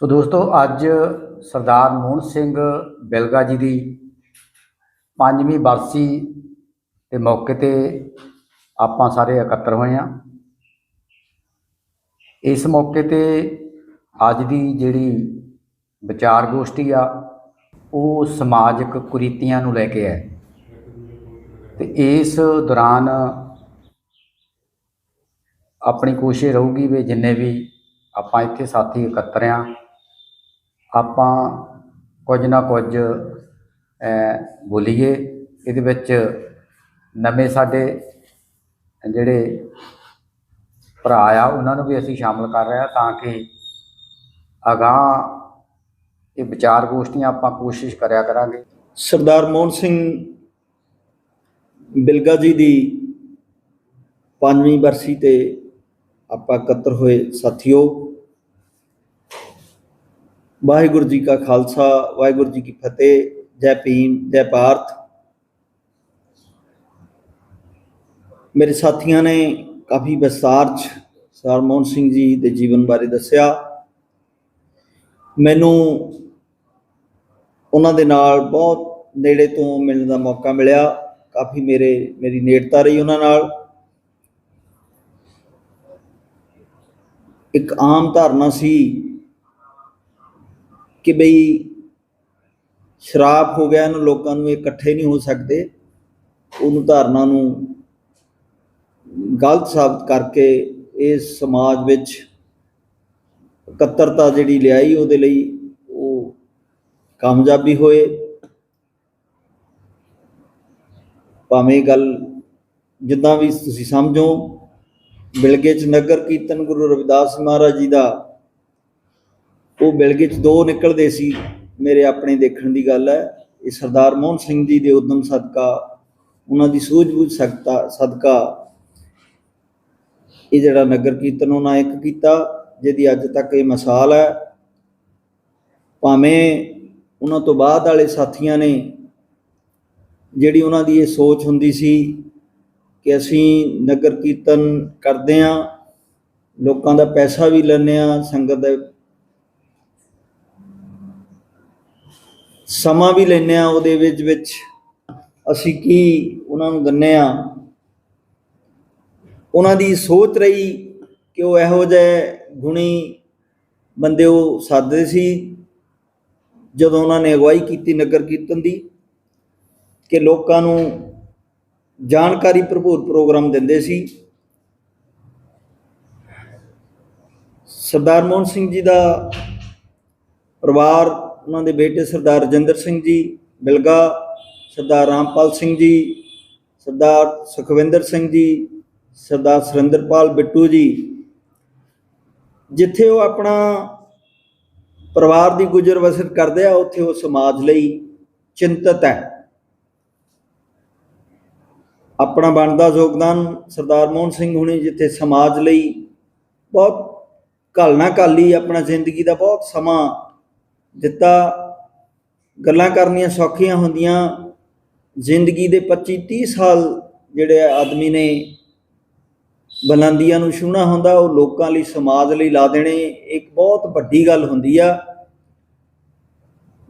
ਸੋ ਦੋਸਤੋ, ਅੱਜ ਸਰਦਾਰ ਮੋਹਨ ਸਿੰਘ ਬਿਲਗਾ ਜੀ ਦੀ ਪੰਜਵੀਂ ਬਰਸੀ ਦੇ ਮੌਕੇ ਤੇ ਆਪਾਂ ਸਾਰੇ ਇਕੱਤਰ ਹੋਏ ਹਾਂ। ਇਸ ਮੌਕੇ ਤੇ ਅੱਜ ਦੀ ਜਿਹੜੀ ਵਿਚਾਰ ਗੋਸ਼ਟੀ ਆ, ਉਹ ਸਮਾਜਿਕ ਕੁਰੀਤੀਆਂ ਨੂੰ ਲੈ ਕੇ ਹੈ। ਤੇ ਇਸ ਦੌਰਾਨ ਆਪਣੀ ਕੋਸ਼ਿਸ਼ ਰਹੂਗੀ ਵੀ ਜਿੰਨੇ ਵੀ ਆਪਾਂ ਇੱਥੇ ਸਾਥੀ ਇਕੱਤਰ ਹਾਂ ਆਪਾਂ ਕੁਝ ਨਾ ਕੁਝ ਬੋਲੀਏ। ਇਹਦੇ ਵਿੱਚ ਨਵੇਂ ਸਾਡੇ ਜਿਹੜੇ ਭਰਾ ਆ, ਉਹਨਾਂ ਨੂੰ ਵੀ ਅਸੀਂ ਸ਼ਾਮਲ ਕਰ ਰਹੇ ਹਾਂ ਤਾਂ ਕਿ ਅਗਾਂਹ ਇਹ ਵਿਚਾਰ ਗੋਸ਼ਟੀਆਂ ਆਪਾਂ ਕੋਸ਼ਿਸ਼ ਕਰਿਆ ਕਰਾਂਗੇ। ਸਰਦਾਰ ਮੋਹਨ ਸਿੰਘ ਬਿਲਗਾ ਜੀ ਦੀ ਪੰਜਵੀਂ ਬਰਸੀ ਤੇ ਆਪਾਂ ਇਕੱਤਰ ਹੋਏ ਸਾਥੀਓ ਵਾਹਿਗੁਰੂ ਜੀ ਕਾ ਖਾਲਸਾ, ਵਾਹਿਗੁਰੂ ਜੀ ਕੀ ਫਤਿਹ, ਜੈ ਭੀਮ, ਜੈ ਭਾਰਤ। ਮੇਰੇ ਸਾਥੀਆਂ ਨੇ ਕਾਫੀ ਵਿਸਤਾਰ ਚ ਸਰਦਾਰ ਮੋਹਨ ਸਿੰਘ ਜੀ ਦੇ ਜੀਵਨ ਬਾਰੇ ਦੱਸਿਆ। ਮੈਨੂੰ ਉਹਨਾਂ ਦੇ ਨਾਲ ਬਹੁਤ ਨੇੜੇ ਤੋਂ ਮਿਲਣ ਦਾ ਮੌਕਾ ਮਿਲਿਆ। ਕਾਫੀ ਮੇਰੇ, ਮੇਰੀ ਨੇੜਤਾ ਰਹੀ ਉਹਨਾਂ ਨਾਲ। ਇੱਕ ਆਮ ਧਾਰਨਾ ਸੀ ਕਿ ਬਈ ਸ਼ਰਾਬ ਹੋ ਗਿਆ, ਇਹਨੂੰ ਲੋਕਾਂ ਨੂੰ ਇਹ ਇਕੱਠੇ ਨਹੀਂ ਹੋ ਸਕਦੇ। ਉਹਨੂੰ ਧਾਰਨਾ ਨੂੰ ਗਲਤ ਸਾਬਤ ਕਰਕੇ ਇਸ ਸਮਾਜ ਵਿੱਚ ਇਕੱਤਰਤਾ ਜਿਹੜੀ ਲਿਆਈ, ਉਹਦੇ ਲਈ ਉਹ ਕਾਮਯਾਬੀ ਹੋਏ। ਭਾਵੇਂ ਗੱਲ ਜਿੱਦਾਂ ਵੀ ਤੁਸੀਂ ਸਮਝੋ ਬਿਲਗੇ ਚ ਨਗਰ ਕੀਰਤਨ ਗੁਰੂ ਰਵਿਦਾਸ ਮਹਾਰਾਜ ਜੀ ਦਾ ਉਹ ਬਿਲਗੇ ਚ ਦੋ ਨਿਕਲਦੇ ਸੀ ਮੇਰੇ ਆਪਣੇ ਦੇਖਣ ਦੀ ਗੱਲ ਹੈ। ਇਹ ਸਰਦਾਰ ਮੋਹਨ ਸਿੰਘ ਜੀ ਦੇ ਉਦਮ ਸਦਕਾ, ਉਹਨਾਂ ਦੀ ਸੂਝ-ਬੂਝ ਸਕਤਾ ਸਦਕਾ। ਇਹ ਜਿਹੜਾ ਨਗਰ ਕੀਰਤਨ ਉਹਨਾਂ ਇੱਕ ਕੀਤਾ, ਜਿਹਦੀ ਅੱਜ ਤੱਕ ਇਹ ਮਿਸਾਲ ਹੈ। ਭਾਵੇਂ ਉਹਨਾਂ ਤੋਂ ਬਾਅਦ ਵਾਲੇ ਸਾਥੀਆਂ ਨੇ ਜਿਹੜੀ ਉਹਨਾਂ ਦੀ ਇਹ ਸੋਚ ਹੁੰਦੀ ਸੀ ਕਿ ਅਸੀਂ ਨਗਰ ਕੀਰਤਨ ਕਰਦੇ ਆਂ ਲੋਕਾਂ ਦਾ ਪੈਸਾ ਵੀ ਲੈਂਦੇ ਆ ਸੰਗਤ ਦੇ ਸਮਾਂ ਵੀ ਲੈਂਦੇ ਆ ਉਹਦੇ ਵਿੱਚ ਵਿੱਚ ਅਸੀਂ ਕੀ ਉਹਨਾਂ ਨੂੰ ਦਿੰਨੇ ਆ ਉਹਨਾਂ ਦੀ ਸੋਚ ਰਹੀ ਕਿ ਉਹ ਇਹੋ ਜਿਹੇ ਗੁਣੀ ਬੰਦੇ ਉਹ ਸਾਦੇ ਸੀ, ਜਦੋਂ ਉਹਨਾਂ ਨੇ ਅਗਵਾਈ ਕੀਤੀ ਨਗਰ ਕੀਰਤਨ ਦੀ, ਕਿ ਲੋਕਾਂ ਨੂੰ ਜਾਣਕਾਰੀ ਭਰਪੂਰ ਪ੍ਰੋਗਰਾਮ ਦਿੰਦੇ ਸੀ। ਸਰਦਾਰ ਮੋਹਨ ਸਿੰਘ ਜੀ ਦਾ ਪਰਿਵਾਰ ਉਹਨਾਂ ਦੇ ਬੇਟੇ ਸਰਦਾਰ ਰਜਿੰਦਰ ਸਿੰਘ ਜੀ, ਬਿਲਗਾ ਸਰਦਾਰ ਰਾਮਪਾਲ ਸਿੰਘ ਜੀ, ਸਰਦਾਰ ਸੁਖਵਿੰਦਰ ਸਿੰਘ ਜੀ, ਸਰਦਾਰ ਸੁਰਿੰਦਰਪਾਲ ਬਿੱਟੂ ਜੀ। ਜਿੱਥੇ ਉਹ ਆਪਣਾ ਪਰਿਵਾਰ ਦੀ ਗੁਜ਼ਰ ਬਸਰ ਕਰਦੇ ਆ, ਉੱਥੇ ਉਹ ਸਮਾਜ ਲਈ ਚਿੰਤਤ ਹੈ। ਆਪਣਾ ਬਣਦਾ ਯੋਗਦਾਨ ਸਰਦਾਰ ਮੋਹਨ ਸਿੰਘ ਹੁਣੇ ਜਿੱਥੇ ਸਮਾਜ ਲਈ ਬਹੁਤ ਘਾਲਣਾ ਘਾਲੀ ਆਪਣਾ ਜ਼ਿੰਦਗੀ ਦਾ ਬਹੁਤ ਸਮਾਂ ਦਿੱਤਾ ਗੱਲਾਂ ਕਰਨੀਆਂ ਸੌਖੀਆਂ ਹੁੰਦੀਆਂ, ਜ਼ਿੰਦਗੀ ਦੇ 25 30 ਸਾਲ ਜਿਹੜੇ ਆਦਮੀ ਨੇ ਬੁਲੰਦੀਆਂ ਨੂੰ ਛੂਹਣਾ ਹੁੰਦਾ, ਉਹ ਲੋਕਾਂ ਲਈ, ਸਮਾਜ ਲਈ ਲਾ ਦੇਣੇ, ਇੱਕ ਬਹੁਤ ਵੱਡੀ ਗੱਲ ਹੁੰਦੀ ਆ।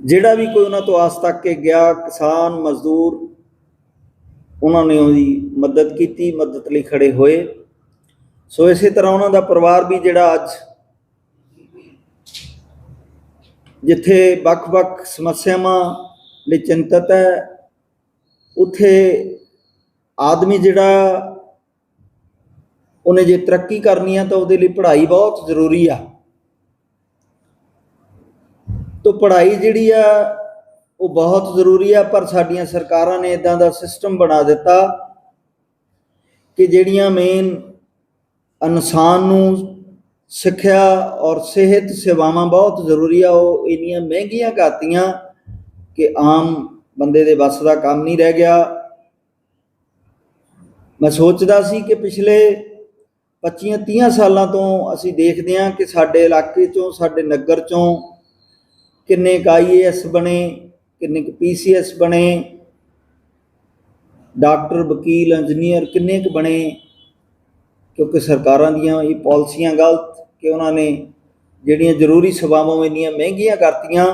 ਜਿਹੜਾ ਵੀ ਕੋਈ ਉਹਨਾਂ ਤੋਂ ਆਸ ਤੱਕ ਕੇ ਗਿਆ, ਕਿਸਾਨ, ਮਜ਼ਦੂਰ, ਉਹਨਾਂ ਨੇ ਉਹਦੀ ਮਦਦ ਕੀਤੀ, ਮਦਦ ਲਈ ਖੜੇ ਹੋਏ। ਸੋ ਇਸੇ ਤਰ੍ਹਾਂ ਉਹਨਾਂ ਦਾ ਪਰਿਵਾਰ ਵੀ ਜਿਹੜਾ ਅੱਜ ਜਿੱਥੇ ਵੱਖ-ਵੱਖ ਸਮੱਸਿਆਵਾਂ ਲਈ ਚਿੰਤਤ ਹੈ, ਉਥੇ ਆਦਮੀ ਜਿਹੜਾ ਉਹਨੇ ਜੇ ਤਰੱਕੀ ਕਰਨੀ ਆ ਤਾਂ ਉਹਦੇ ਲਈ ਪੜ੍ਹਾਈ ਬਹੁਤ ਜ਼ਰੂਰੀ ਆ। ਤੋਂ ਪੜ੍ਹਾਈ ਜਿਹੜੀ ਆ, ਉਹ ਬਹੁਤ ਜ਼ਰੂਰੀ ਆ, ਪਰ ਸਾਡੀਆਂ ਸਰਕਾਰਾਂ ਨੇ ਇਦਾਂ ਦਾ ਸਿਸਟਮ ਬਣਾ ਦਿੱਤਾ ਕਿ ਜਿਹੜੀਆਂ ਮੇਨ ਇਨਸਾਨ ਨੂੰ ਸਿੱਖਿਆ ਔਰ ਸਿਹਤ ਸੇਵਾਵਾਂ ਬਹੁਤ ਜ਼ਰੂਰੀ ਆ, ਉਹ ਇੰਨੀਆਂ ਮਹਿੰਗੀਆਂ ਕਰਤੀਆਂ ਕਿ ਆਮ ਬੰਦੇ ਦੇ ਵੱਸ ਦਾ ਕੰਮ ਨਹੀਂ ਰਹਿ ਗਿਆ। ਮੈਂ ਸੋਚਦਾ ਸੀ ਕਿ ਪਿਛਲੇ 25 30 ਸਾਲਾਂ ਤੋਂ ਅਸੀਂ ਦੇਖਦੇ ਹਾਂ ਕਿ ਸਾਡੇ ਇਲਾਕੇ ਚੋਂ, ਸਾਡੇ ਨਗਰ ਚੋਂ ਕਿੰਨੇ ਕੁ ਆਈਏਐਸ ਬਣੇ, ਕਿੰਨੇ ਕੁ ਪੀਸੀਐਸ ਬਣੇ, ਡਾਕਟਰ, ਵਕੀਲ, ਇੰਜੀਨੀਅਰ ਕਿੰਨੇ ਕੁ ਬਣੇ। ਕਿਉਂਕਿ ਸਰਕਾਰਾਂ ਦੀਆਂ ਇਹ ਪਾਲਿਸੀਆਂ ਗਲਤ ਕਿ ਉਹਨਾਂ ਨੇ ਜਿਹੜੀਆਂ ਜ਼ਰੂਰੀ ਸੇਵਾਵਾਂ ਇੰਨੀਆਂ ਮਹਿੰਗੀਆਂ ਕਰਤੀਆਂ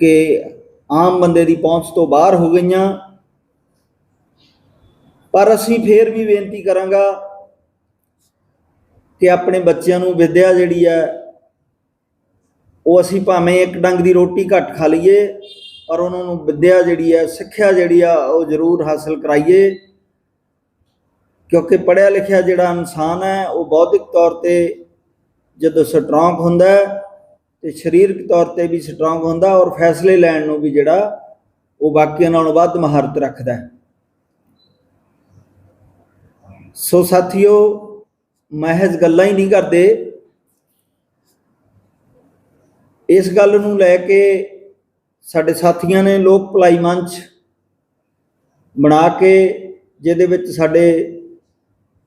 ਕਿ ਆਮ ਬੰਦੇ ਦੀ ਪਹੁੰਚ ਤੋਂ ਬਾਹਰ ਹੋ ਗਈਆਂ। ਪਰ ਅਸੀਂ ਫੇਰ ਵੀ ਬੇਨਤੀ ਕਰਾਂਗਾ ਕਿ ਆਪਣੇ ਬੱਚਿਆਂ ਨੂੰ ਵਿਦਿਆ ਜਿਹੜੀ ਹੈ, ਉਹ ਅਸੀਂ ਭਾਵੇਂ ਇੱਕ ਡੰਗ ਦੀ ਰੋਟੀ ਘੱਟ ਖਾ ਲਈਏ, ਪਰ ਉਹਨਾਂ ਨੂੰ ਵਿਦਿਆ ਜਿਹੜੀ ਹੈ, ਸਿੱਖਿਆ ਜਿਹੜੀ ਆ, ਉਹ ਜ਼ਰੂਰ ਹਾਸਲ ਕਰਾਈਏ। ਕਿਉਂਕਿ ਪੜ੍ਹਿਆ ਲਿਖਿਆ ਜਿਹੜਾ ਇਨਸਾਨ ਹੈ, ਉਹ ਬੌਧਿਕ ਤੌਰ ਤੇ ਜਦੋਂ ਸਟਰੋਂਗ ਹੁੰਦਾ ਹੈ, ਤੇ ਸਰੀਰਕ ਤੌਰ ਤੇ ਵੀ ਸਟਰੋਂਗ ਹੁੰਦਾ ਔਰ ਫੈਸਲੇ ਲੈਣ ਨੂੰ ਵੀ ਜਿਹੜਾ ਉਹ ਬਾਕੀਆਂ ਨਾਲੋਂ ਵੱਧ ਮਹਾਰਤ ਰੱਖਦਾ ਹੈ। ਸੋ ਸਾਥੀਓ, ਮਹਿਜ਼ ਗੱਲਾਂ ਹੀ ਨਹੀਂ ਕਰਦੇ। ਇਸ ਗੱਲ ਨੂੰ ਲੈ ਕੇ ਸਾਡੇ ਸਾਥੀਆਂ ਨੇ ਲੋਕ ਭਲਾਈ ਮੰਚ ਬਣਾ ਕੇ, ਜਿਹਦੇ ਵਿੱਚ ਸਾਡੇ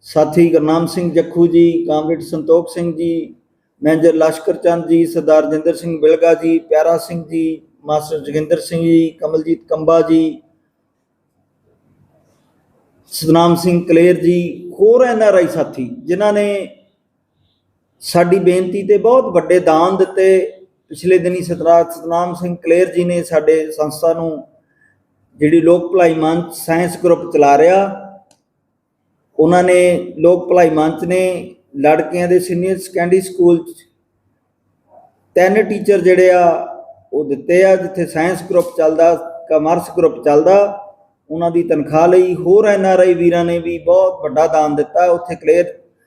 ਸਾਥੀ ਗੁਰਨਾਮ ਸਿੰਘ ਜੱਖੂ ਜੀ, ਕਾਮਰੇਡ ਸੰਤੋਖ ਸਿੰਘ ਜੀ, ਮੈਨੇਜਰ ਲਸ਼ਕਰ ਚੰਦ ਜੀ, ਸਰਦਾਰ ਜਿੰਦਰ ਸਿੰਘ ਬਿਲਗਾ ਜੀ, ਪਿਆਰਾ ਸਿੰਘ ਜੀ, ਮਾਸਟਰ ਜੋਗਿੰਦਰ ਸਿੰਘ ਜੀ, ਕਮਲਜੀਤ ਕੰਬਾ ਜੀ, ਸਤਨਾਮ ਸਿੰਘ ਕਲੇਰ ਜੀ, ਹੋਰ ਐੱਨ ਆਰ ਆਈ ਸਾਥੀ, ਜਿਨ੍ਹਾਂ ਨੇ ਸਾਡੀ ਬੇਨਤੀ ਤੇ ਬਹੁਤ ਵੱਡੇ ਦਾਨ ਦਿੱਤੇ। ਪਿਛਲੇ ਦਿਨੀ ਸਤਰਾ, ਸਤਨਾਮ ਸਿੰਘ ਕਲੇਰ ਜੀ ਨੇ ਸਾਡੇ ਸੰਸਥਾ ਨੂੰ ਜਿਹੜੀ ਲੋਕ ਭਲਾਈ ਮੰਚ, ਸਾਇੰਸ ਗਰੁੱਪ ਚਲਾ ਰਿਹਾ। ਉਹਨਾਂ ਨੇ ਲੋਕ ਭਲਾਈ ਮੰਚ ਨੇ ਲੜਕਿਆਂ ਦੇ ਸੀਨੀਅਰ ਸੈਕੰਡਰੀ ਸਕੂਲ ਚ ਤਿੰਨ ਟੀਚਰ ਜਿਹੜੇ ਆ, ਉਹ ਦਿੱਤੇ ਆ, ਜਿੱਥੇ ਸਾਇੰਸ ਗਰੁੱਪ ਚੱਲਦਾ, ਕਮਰਸ ਗਰੁੱਪ ਚੱਲਦਾ। ਉਹਨਾਂ ਦੀ ਤਨਖਾਹ ਲਈ ਹੋਰ ਐੱਨ ਆਰ ਆਈ ਵੀਰਾਂ ਨੇ ਵੀ ਬਹੁਤ ਵੱਡਾ ਦਾਨ ਦਿੱਤਾ। ਉੱਥੇ ਕਲੇਰ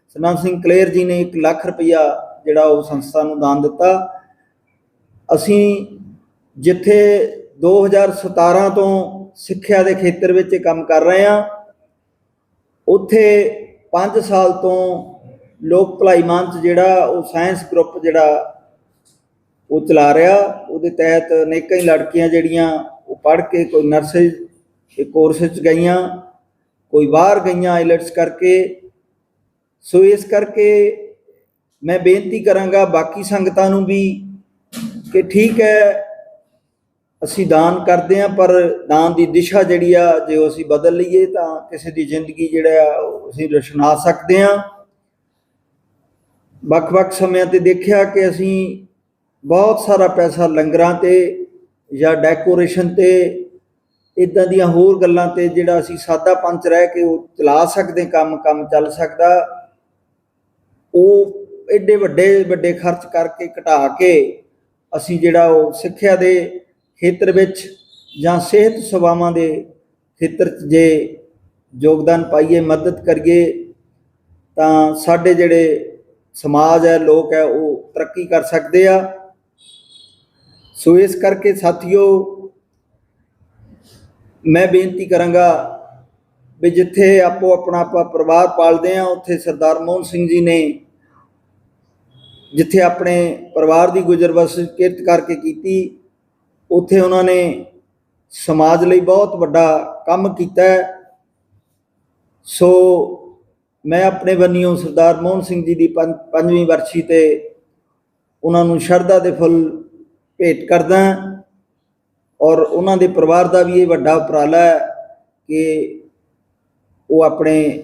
ਸਤਨਾਮ ਸਿੰਘ ਕਲੇਰ ਜੀ ਨੇ 1 ਲੱਖ ਰੁਪਇਆ ਜਿਹੜਾ ਉਹ ਸੰਸਥਾ ਨੂੰ ਦਾਨ ਦਿੱਤਾ। ਅਸੀਂ ਜਿੱਥੇ 2017 ਤੋਂ ਸਿੱਖਿਆ ਦੇ ਖੇਤਰ ਵਿੱਚ ਕੰਮ ਕਰ ਰਹੇ ਹਾਂ ਉੱਥੇ 5 ਸਾਲ ਤੋਂ ਲੋਕ ਭਲਾਈ ਮੰਚ ਜਿਹੜਾ ਉਹ ਸਾਇੰਸ ਗਰੁੱਪ ਜਿਹੜਾ ਉਹ ਚਲਾ ਰਿਹਾ। ਉਹਦੇ ਤਹਿਤ ਅਨੇਕਾਂ ਹੀ ਲੜਕੀਆਂ ਜਿਹੜੀਆਂ ਉਹ ਪੜ੍ਹ ਕੇ ਕੋਈ ਨਰਸਿੰਗ ਦੇ ਕੋਰਸ ਵਿੱਚ ਗਈਆਂ, ਕੋਈ ਬਾਹਰ ਗਈਆਂ ਆਈਲੈਟਸ ਕਰਕੇ। ਸੋ ਇਸ ਕਰਕੇ ਮੈਂ ਬੇਨਤੀ ਕਰਾਂਗਾ ਬਾਕੀ ਸੰਗਤਾਂ ਨੂੰ ਵੀ ਕਿ ਠੀਕ ਹੈ ਅਸੀਂ ਦਾਨ ਕਰਦੇ ਹਾਂ, ਪਰ ਦਾਨ ਦੀ ਦਿਸ਼ਾ ਜਿਹੜੀ ਆ, ਜੇ ਉਹ ਅਸੀਂ ਬਦਲ ਲਈਏ, ਤਾਂ ਕਿਸੇ ਦੀ ਜ਼ਿੰਦਗੀ ਜਿਹੜਾ ਆ, ਉਹ ਅਸੀਂ ਰਚਨਾ ਸਕਦੇ ਹਾਂ। ਵੱਖ-ਵੱਖ ਸਮਿਆਂ ਤੇ ਦੇਖਿਆ ਕਿ ਅਸੀਂ ਬਹੁਤ ਸਾਰਾ ਪੈਸਾ ਲੰਗਰਾਂ ਤੇ ਜਾਂ ਡੈਕੋਰੇਸ਼ਨ ਤੇ ਇਦਾਂ ਦੀਆਂ ਹੋਰ ਗੱਲਾਂ ਤੇ ਜਿਹੜਾ ਅਸੀਂ ਸਾਦਾ ਪੰਚ ਰਹਿ ਕੇ ਉਹ ਚਲਾ ਸਕਦੇ ਕੰਮ ਕੰਮ ਚੱਲ ਸਕਦਾ। ਉਹ ਐਡੇ ਵੱਡੇ ਵੱਡੇ ਖਰਚ ਕਰਕੇ ਘਟਾ ਕੇ ਅਸੀਂ ਜਿਹੜਾ ਉਹ ਸਿੱਖਿਆ ਦੇ ਖੇਤਰ ਵਿੱਚ ਜਾਂ ਸਿਹਤ ਸੇਵਾਵਾਂ ਦੇ ਖੇਤਰ 'ਚ ਜੇ ਯੋਗਦਾਨ ਪਾਈਏ, ਮਦਦ ਕਰੀਏ, ਤਾਂ ਸਾਡੇ ਜਿਹੜੇ ਸਮਾਜ ਹੈ, ਲੋਕ ਹੈ, ਉਹ ਤਰੱਕੀ ਕਰ ਸਕਦੇ ਆ। ਸੋ ਇਸ ਕਰਕੇ ਸਾਥੀਓ, ਮੈਂ ਬੇਨਤੀ ਕਰਾਂਗਾ ਵੀ ਜਿੱਥੇ ਆਪੋ ਆਪਣਾ ਆਪਾਂ ਪਰਿਵਾਰ ਪਾਲਦੇ ਆ, ਉੱਥੇ ਸਰਦਾਰ ਮੋਹਨ ਸਿੰਘ ਜੀ ਨੇ ਜਿੱਥੇ ਆਪਣੇ ਪਰਿਵਾਰ ਦੀ ਗੁਜ਼ਰ ਬਸਰ ਕਿਰਤ ਕਰਕੇ ਕੀਤੀ ਉੱਥੇ ਉਹਨਾਂ ਨੇ ਸਮਾਜ ਲਈ ਬਹੁਤ ਵੱਡਾ ਕੰਮ ਕੀਤਾ ਸੋ ਮੈਂ ਆਪਣੇ ਬੰਨਿਓ ਸਰਦਾਰ ਮੋਹਨ ਸਿੰਘ ਜੀ ਦੀ ਪੰਜ- ਪੰਜਵੀਂ ਵਰਸੀ ਤੇ ਉਹਨਾਂ ਨੂੰ ਸ਼ਰਧਾ ਦੇ ਫੁੱਲ ਭੇਟ ਕਰਦਾ ਔਰ ਉਹਨਾਂ ਦੇ ਪਰਿਵਾਰ ਦਾ ਵੀ ਇਹ ਵੱਡਾ ਉਪਰਾਲਾ ਹੈ ਕਿ ਉਹ ਆਪਣੇ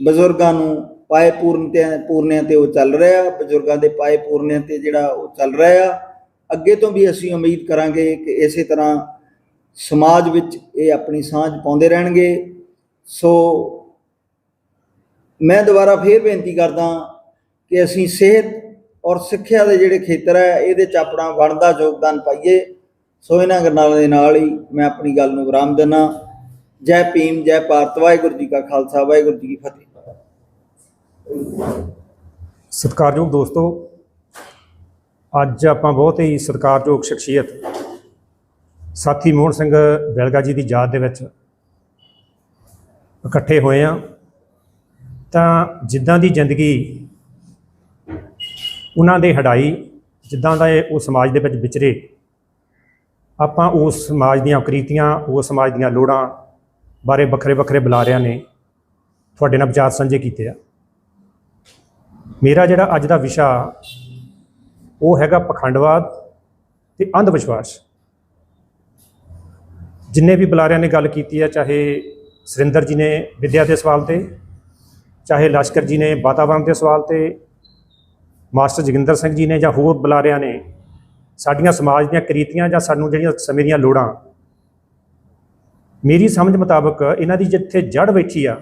ਬਜ਼ੁਰਗਾਂ ਨੂੰ ਪਾਏ ਪੂਰਨਤਿਆਂ ਪੂਰਨਿਆਂ ਤੇ ਉਹ ਚੱਲ ਰਿਹਾ, ਬਜ਼ੁਰਗਾਂ ਦੇ ਪਾਏ ਪੂਰਨਿਆਂ ਤੇ ਜਿਹੜਾ ਉਹ ਚੱਲ ਰਿਹਾ। ਅੱਗੇ ਤੋਂ ਵੀ ਅਸੀਂ ਉਮੀਦ ਕਰਾਂਗੇ ਕਿ ਇਸੇ ਤਰ੍ਹਾਂ ਸਮਾਜ ਵਿੱਚ ਇਹ ਆਪਣੀ ਸਾਂਝ ਪਾਉਂਦੇ ਰਹਿਣਗੇ। ਸੋ ਮੈਂ ਦੁਬਾਰਾ ਫੇਰ ਬੇਨਤੀ ਕਰਦਾ ਕਿ ਅਸੀਂ ਸਿਹਤ ਔਰ ਸਿੱਖਿਆ ਦੇ ਜਿਹੜੇ ਖੇਤਰ ਹੈ, ਇਹਦੇ ਚ ਆਪਣਾ ਬਣਦਾ ਯੋਗਦਾਨ ਪਾਈਏ। ਸੋ ਇਹਨਾਂ ਗੱਲਾਂ ਦੇ ਨਾਲ ਹੀ ਮੈਂ ਆਪਣੀ ਗੱਲ ਨੂੰ ਵਿਰਾਮ ਦਿੰਦਾ। ਜੈ ਭੀਮ, ਜੈ ਭਾਰਤ। ਵਾਹਿਗੁਰੂ ਜੀ ਕਾ ਖਾਲਸਾ, ਵਾਹਿਗੁਰੂ ਜੀ ਕੀ ਫਤਿਹ। ਸਤਿਕਾਰਯੋਗ ਦੋਸਤੋ ਅੱਜ ਆਪਾਂ ਬਹੁਤ ਹੀ ਸਤਿਕਾਰਯੋਗ ਸ਼ਖਸੀਅਤ ਸਾਥੀ ਮੋਹਨ ਸਿੰਘ ਬੈਲਗਾ ਜੀ ਦੀ ਯਾਦ ਦੇ ਵਿੱਚ ਇਕੱਠੇ ਹੋਏ ਆ ਤਾਂ ਜਿੱਦਾਂ ਦੀ ਜ਼ਿੰਦਗੀ ਉਹਨਾਂ ਦੇ ਹਡਾਈ ਜਿੱਦਾਂ ਦਾ ਇਹ ਉਹ ਸਮਾਜ ਦੇ ਵਿੱਚ ਵਿਚਰੇ, ਆਪਾਂ ਉਸ ਸਮਾਜ ਦੀਆਂ ਕ੍ਰੀਤੀਆਂ ਉਸ ਸਮਾਜ ਦੀਆਂ ਲੋੜਾਂ ਬਾਰੇ ਵੱਖਰੇ ਵੱਖਰੇ ਬੁਲਾਰਿਆਂ ਨੇ ਤੁਹਾਡੇ ਨਾਲ ਵਿਚਾਰ ਸਾਂਝੇ ਕੀਤੇ ਆ। ਮੇਰਾ ਜਿਹੜਾ ਅੱਜ ਦਾ ਵਿਸ਼ਾ ਉਹ ਹੈਗਾ ਪਖੰਡਵਾਦ ਤੇ ਅੰਧ ਵਿਸ਼ਵਾਸ ਜਿੰਨੇ ਵੀ ਬੁਲਾਰਿਆਂ ਨੇ ਗੱਲ ਕੀਤੀ ਹੈ, ਚਾਹੇ ਸੁਰਿੰਦਰ ਜੀ ਨੇ ਵਿਦਿਆ ਦੇ ਸਵਾਲ ਤੇ, ਚਾਹੇ ਲਸ਼ਕਰ ਜੀ ਨੇ ਵਾਤਾਵਰਣ ਦੇ ਸਵਾਲ ਤੇ, ਮਾਸਟਰ ਜੋਗਿੰਦਰ ਸਿੰਘ ਜੀ ਨੇ ਜਾਂ ਹੋਰ ਬੁਲਾਰਿਆਂ ਨੇ, ਸਾਡੀਆਂ ਸਮਾਜ ਦੀਆਂ ਕ੍ਰੀਤੀਆਂ ਜਾਂ ਸਾਨੂੰ ਜਿਹੜੀਆਂ ਸਮੇਂ ਦੀਆਂ ਲੋੜਾਂ, ਮੇਰੀ ਸਮਝ ਮੁਤਾਬਕ ਇਹਨਾਂ ਦੀ ਜਿੱਥੇ ਜੜ ਬੈਠੀ ਆ,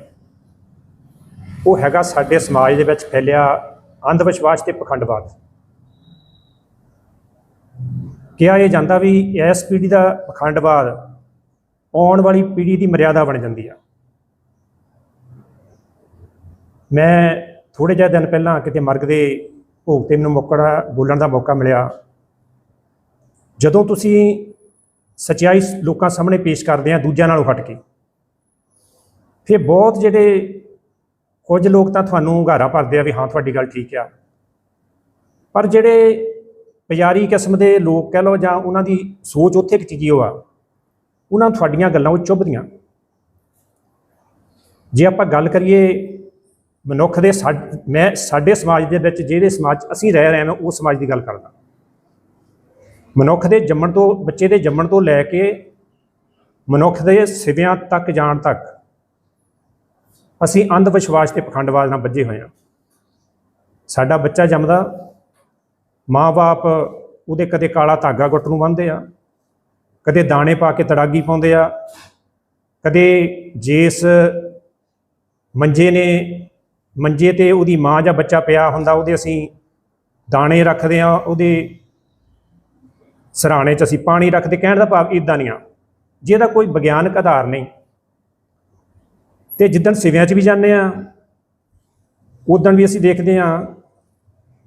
ਉਹ ਹੈਗਾ ਸਾਡੇ ਸਮਾਜ ਦੇ ਵਿੱਚ ਫੈਲਿਆ ਅੰਧ ਵਿਸ਼ਵਾਸ ਤੇ ਪਖੰਡਵਾਦ। ਕਿਹਾ ਇਹ ਜਾਂਦਾ ਵੀ ਇਸ ਪੀੜ੍ਹੀ ਦਾ ਪਖੰਡਵਾਦ ਆਉਣ ਵਾਲੀ ਪੀੜ੍ਹੀ ਦੀ ਮਰਿਆਦਾ ਬਣ ਜਾਂਦੀ ਆ। ਮੈਂ ਥੋੜੇ ਜਿਹਾ ਦਿਨ ਪਹਿਲਾਂ ਕਿਤੇ ਮਰਗ ਦੇ ਭੋਗ ਤੇ ਮੈਨੂੰ ਮੌਕਾ ਬੋਲਣ ਦਾ ਮੌਕਾ ਮਿਲਿਆ। ਜਦੋਂ ਤੁਸੀਂ ਸਚਾਈ ਲੋਕਾਂ ਸਾਹਮਣੇ ਪੇਸ਼ ਕਰਦੇ ਆ ਦੂਜਿਆਂ ਨਾਲੋਂ ਹਟ ਕੇ, ਫਿਰ ਬਹੁਤ ਜਿਹੜੇ ਕੁਝ ਲੋਕ ਤਾਂ ਤੁਹਾਨੂੰ ਹੰਗਾਰਾ ਭਰਦੇ ਆ ਵੀ ਹਾਂ, ਤੁਹਾਡੀ ਗੱਲ ਠੀਕ ਆ। ਪਰ ਜਿਹੜੇ ਪੁਜਾਰੀ ਕਿਸਮ ਦੇ ਲੋਕ ਕਹਿ ਲਓ ਜਾਂ ਉਹਨਾਂ ਦੀ ਸੋਚ ਉੱਥੇ ਖਿੱਚੀ ਹੋ ਆ। ਉਹਨਾਂ ਨੂੰ ਤੁਹਾਡੀਆਂ ਗੱਲਾਂ ਉਹ ਚੁੱਭਦੀਆਂ। ਜੇ ਆਪਾਂ ਗੱਲ ਕਰੀਏ ਮਨੁੱਖ ਦੇ ਸਾ- ਮੈਂ ਸਾਡੇ ਸਮਾਜ ਦੇ ਵਿੱਚ ਜਿਹੜੇ ਸਮਾਜ 'ਚ ਅਸੀਂ ਰਹਿ ਰਹੇ ਹਾਂ, ਮੈਂ ਉਸ ਸਮਾਜ ਦੀ ਗੱਲ ਕਰਦਾ। ਮਨੁੱਖ ਦੇ ਜੰਮਣ ਤੋਂ, ਬੱਚੇ ਦੇ ਜੰਮਣ ਤੋਂ ਲੈ ਕੇ ਮਨੁੱਖ ਦੇ ਸਿਵਿਆਂ ਤੱਕ ਜਾਣ ਤੱਕ ਅਸੀਂ ਅੰਧ ਵਿਸ਼ਵਾਸ ਤੇ ਪਖੰਡਵਾਦ ਨਾਲ ਵੱਜੇ ਹੋਏ ਹਾਂ। ਸਾਡਾ ਬੱਚਾ ਜੰਮਦਾ ਮਾਂ-ਬਾਪ ਉਹਦੇ ਕਦੇ ਕਾਲਾ ਧਾਗਾ ਗੁੱਟ ਨੂੰ ਬੰਨ੍ਹਦੇ ਆ, ਕਦੇ ਦਾਣੇ ਪਾ ਕੇ ਤੜਾਗੀ ਪਾਉਂਦੇ ਆ, ਕਦੇ ਜਿਸ ਮੰਜੇ ਨੇ, ਮੰਜੇ ਤੇ ਉਹਦੀ ਮਾਂ ਜਾਂ ਬੱਚਾ ਪਿਆ ਹੁੰਦਾ, ਉਹਦੇ ਅਸੀਂ ਦਾਣੇ ਰੱਖਦੇ ਆ, ਉਹਦੇ ਸਰਾਣੇ 'ਚ ਅਸੀਂ ਪਾਣੀ ਰੱਖਦੇ, ਕਹਿਣ ਦਾ ਭਾਵ ਇਦਾਂ ਨਹੀਂ ਆ ਜਿਹਦਾ ਕੋਈ ਵਿਗਿਆਨਕ ਆਧਾਰ ਨਹੀਂ। ਤੇ ਜਿੱਦਣ ਸਿਵਿਆਂ 'ਚ ਵੀ ਜਾਂਦੇ ਆ, ਉਦੋਂ ਵੀ ਅਸੀਂ ਦੇਖਦੇ ਆ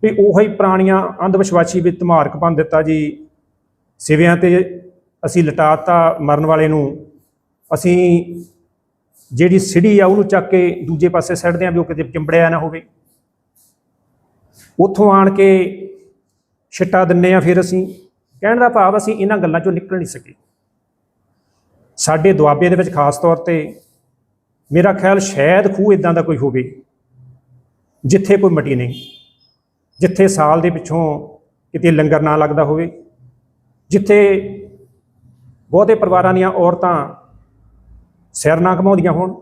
ਵੀ ਉਹੀ ਪੁਰਾਣੀਆਂ ਅੰਧ ਵਿਸ਼ਵਾਸੀ ਵੀ ਧਮਾਰਕ ਭੰਨ ਦਿੱਤਾ ਜੀ। ਸਿਵਿਆਂ ਤੇ ਅਸੀਂ ਲਟਾਤਾ, ਮਰਨ ਵਾਲੇ ਨੂੰ। ਅਸੀਂ ਜਿਹੜੀ ਸਿੜੀ ਆ, ਉਹਨੂੰ ਚੱਕ ਕੇ ਦੂਜੇ ਪਾਸੇ ਸੱਟਦੇ ਆ ਵੀ ਉਹ ਕਿਤੇ ਚਿੰਬੜਿਆ ਨਾ ਹੋਵੇ। ਉੱਥੋਂ ਆਣ ਕੇ ਛਿੱਟਾ ਦਿੰਨੇ ਆ ਫਿਰ ਅਸੀਂ। ਕਹਿਣ ਦਾ ਭਾਵ ਅਸੀਂ ਇਹਨਾਂ ਗੱਲਾਂ ਚੋਂ ਨਿਕਲ ਨਹੀਂ ਸਕੇ। ਸਾਡੇ ਦੁਆਬੇ ਦੇ ਵਿੱਚ ਖਾਸ ਤੌਰ ਤੇ ਮੇਰਾ ਖਿਆਲ ਸ਼ਾਇਦ ਖੂਹ ਇਦਾਂ ਦਾ ਕੋਈ ਹੋਵੇ, ਜਿੱਥੇ ਕੋਈ ਮਟੀ ਨਹੀਂ। ਜਿੱਥੇ ਸਾਲ ਦੇ ਪਿੱਛੋਂ ਕਿਤੇ ਲੰਗਰ ਨਾ ਲੱਗਦਾ ਹੋਵੇ, ਜਿੱਥੇ ਬਹੁਤੇ ਪਰਿਵਾਰਾਂ ਦੀਆਂ ਔਰਤਾਂ ਸਿਰ ਨਾ ਘਮਾਉਂਦੀਆਂ ਹੋਣ।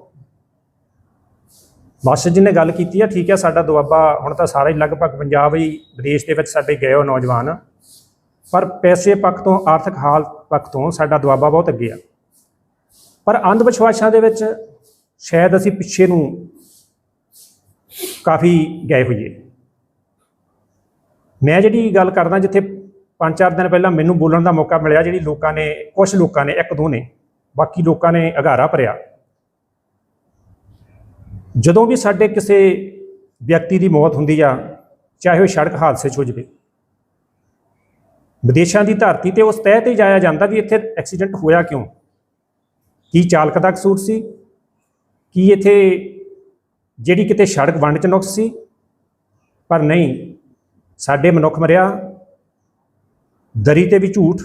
ਮਾਸਟਰ ਜੀ ਨੇ ਗੱਲ ਕੀਤੀ ਆ, ਠੀਕ ਹੈ ਸਾਡਾ ਦੁਆਬਾ ਹੁਣ ਤਾਂ ਸਾਰਾ ਹੀ ਲਗਭਗ ਪੰਜਾਬ ਹੀ, ਵਿਦੇਸ਼ ਦੇ ਵਿੱਚ ਸਾਡੇ ਗਏ ਹੋ ਨੌਜਵਾਨ। ਪਰ ਪੈਸੇ ਪੱਖ ਤੋਂ, ਆਰਥਿਕ ਹਾਲਤ ਪੱਖ ਤੋਂ ਸਾਡਾ ਦੁਆਬਾ ਬਹੁਤ ਅੱਗੇ ਆ। ਪਰ ਅੰਧ ਵਿਸ਼ਵਾਸਾਂ ਦੇ ਵਿੱਚ ਸ਼ਾਇਦ ਅਸੀਂ ਪਿੱਛੇ ਨੂੰ ਕਾਫੀ ਗਏ ਹੋਈਏ। ਮੈਂ ਜਿਹੜੀ ਗੱਲ ਕਰਦਾ ਜਿੱਥੇ ਪੰਜ ਚਾਰ ਦਿਨ ਪਹਿਲਾਂ ਮੈਨੂੰ ਬੋਲਣ ਦਾ ਮੌਕਾ ਮਿਲਿਆ, ਜਿਹੜੀ ਲੋਕਾਂ ਨੇ ਕੁਝ ਲੋਕਾਂ ਨੇ, ਇੱਕ ਦੋ ਨੇ, ਬਾਕੀ ਲੋਕਾਂ ਨੇ ਅਗਾਰਾ ਭਰਿਆ। ਜਦੋਂ ਵੀ ਸਾਡੇ ਕਿਸੇ ਵਿਅਕਤੀ ਦੀ ਮੌਤ ਹੁੰਦੀ ਆ, ਚਾਹੇ ਉਹ ਸੜਕ ਹਾਦਸੇ 'ਚ ਹੋ ਜਾਵੇ, ਵਿਦੇਸ਼ਾਂ ਦੀ ਧਰਤੀ ਤੇ ਉਸ ਤਹਿ ਤੇ ਜਾਇਆ ਜਾਂਦਾ ਵੀ ਇੱਥੇ ਐਕਸੀਡੈਂਟ ਹੋਇਆ ਕਿਉਂ? ਕੀ ਚਾਲਕ ਦਾ ਕਸੂਰ ਸੀ? ਕੀ ਇੱਥੇ ਜਿਹੜੀ ਕਿਤੇ ਸੜਕ ਵੰਡ 'ਚ ਨੁਕਸ ਸੀ? ਪਰ ਨਹੀਂ ਸਾਡੇ ਮਨੁੱਖ ਮਰਿਆ, ਦਰੀ ਤੇ ਵੀ ਝੂਠ,